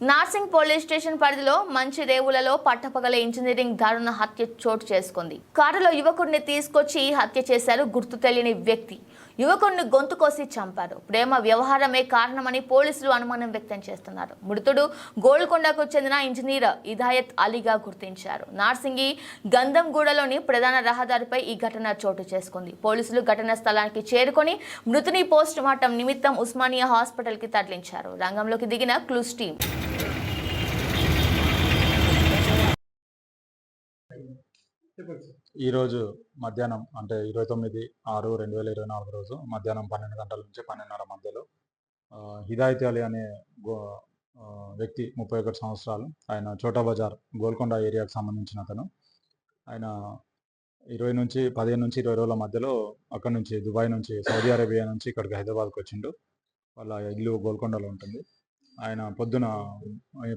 Narsingi police station పరిధిలో మంచి రేవులలో పట్టపగల engineering దారుణ హత్య చోటు చేసుకుంది. కారులో యువకుడిని తీసుకొచ్చి హత్య చేశారు గుర్తు తెలియని వ్యక్తి. యువకుడిని గొంతు కోసి చంపారు. ప్రేమ వ్యవహారమే కారణమని పోలీసులు అనుమానం వ్యక్తం చేస్తున్నారు. మృతుడు గోల్కొండకు చెందిన ఇంజనీర్ ఇదాయత్ అలీగా గుర్తించారు. నార్సింగి గంధంగూడలోని ప్రధాన రహదారిపై ఈ ఘటన చోటు చేసుకుంది. పోలీసులు ఘటనా స్థలానికి చేరుకొని మృతుని పోస్ట్ మార్టం నిమిత్తం ఉస్మానియా హాస్పిటల్కి తరలించారు. రంగంలోకి దిగిన క్లూస్ టీం. ఈరోజు మధ్యాహ్నం అంటే ఇరవై తొమ్మిది ఆరు రెండు వేల ఇరవై నాలుగు రోజు మధ్యాహ్నం పన్నెండు గంటల నుంచి పన్నెండున్నర మధ్యలో హిదాయత్ అలీ అనే గో వ్యక్తి ముప్పై ఒకటి సంవత్సరాలు ఆయన చోటా బజార్ గోల్కొండ ఏరియాకు సంబంధించిన అతను. ఆయన ఇరవై నుంచి పదిహేను నుంచి ఇరవై రోజుల మధ్యలో అక్కడి నుంచి దుబాయ్ నుంచి సౌదీ అరేబియా నుంచి ఇక్కడికి హైదరాబాద్కి వచ్చిండు. వాళ్ళ ఇల్లు గోల్కొండలో ఉంటుంది. ఆయన పొద్దున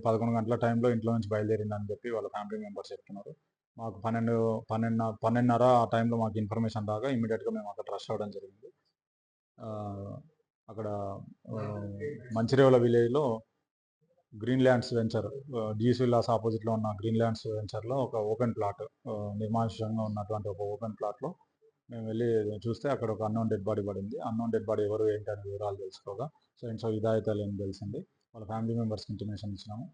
పదకొండు గంటల టైంలో ఇంట్లో నుంచి బయలుదేరిందని చెప్పి వాళ్ళ ఫ్యామిలీ మెంబర్స్ చెప్తున్నారు. మాకు పన్నెండు పన్నెండు పన్నెండున్నర ఆ టైంలో మాకు ఇన్ఫర్మేషన్ రాగా ఇమీడియట్గా మేము అక్కడ రష్ అవ్వడం జరిగింది. అక్కడ మంచిరేవల విలేజ్లో గ్రీన్ ల్యాండ్స్ వెంచర్ జీస్ విల్లాస్ ఆపోజిట్లో ఉన్న గ్రీన్ ల్యాండ్స్ వెంచర్లో ఒక ఓపెన్ ప్లాట్ నిర్మానుష్యంగా ఉన్నటువంటి ఒక ఓపెన్ ప్లాట్లో మేము వెళ్ళి చూస్తే అక్కడ ఒక అన్నోన్ డెడ్ బాడీ పడింది. అన్నోన్ డెడ్ బాడీ ఎవరు ఏంటి అనే వివరాలు తెలుసుకోగా. సో ఇంట్లో సో ఇదాయత్ తెలిసింది. వాళ్ళ ఫ్యామిలీ మెంబర్స్కి ఇంటిమేషన్ ఇచ్చినాము.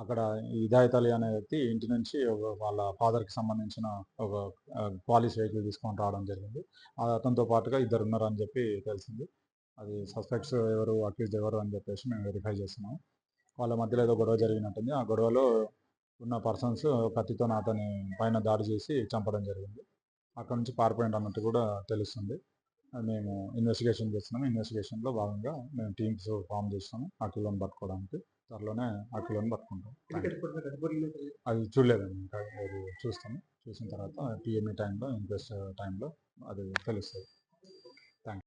అక్కడ ఈ అనే వ్యక్తి ఇంటి నుంచి ఒక వాళ్ళ ఫాదర్కి సంబంధించిన ఒక పాలిస్ వెహికల్ తీసుకొని రావడం జరిగింది. ఆ అతనితో పాటుగా ఇద్దరు ఉన్నారు అని చెప్పి తెలిసింది. అది సస్పెక్ట్స్ ఎవరు అక్యూజ్ ఎవరు అని చెప్పేసి మేము వెరిఫై చేస్తున్నాము. వాళ్ళ మధ్యలో ఏదో గొడవ జరిగినట్టుంది. ఆ గొడవలో ఉన్న పర్సన్స్ కత్తితో అతని పైన దాడి చేసి చంపడం జరిగింది. అక్కడ నుంచి పారిపోయింది అన్నట్టు కూడా తెలుస్తుంది. మేము ఇన్వెస్టిగేషన్ చేస్తున్నాము. ఇన్వెస్టిగేషన్లో భాగంగా మేము టీమ్స్ ఫామ్ చేస్తాము ఆ పట్టుకోవడానికి. త్వరలోనే ఆ కిలోని పట్టుకుంటాం. అది చూడలేదండి ఇంకా. అది చూస్తాము చూసిన తర్వాత పిఎంఈ టైంలో ఇంట్రెస్ట్ టైంలో అది తెలుస్తుంది.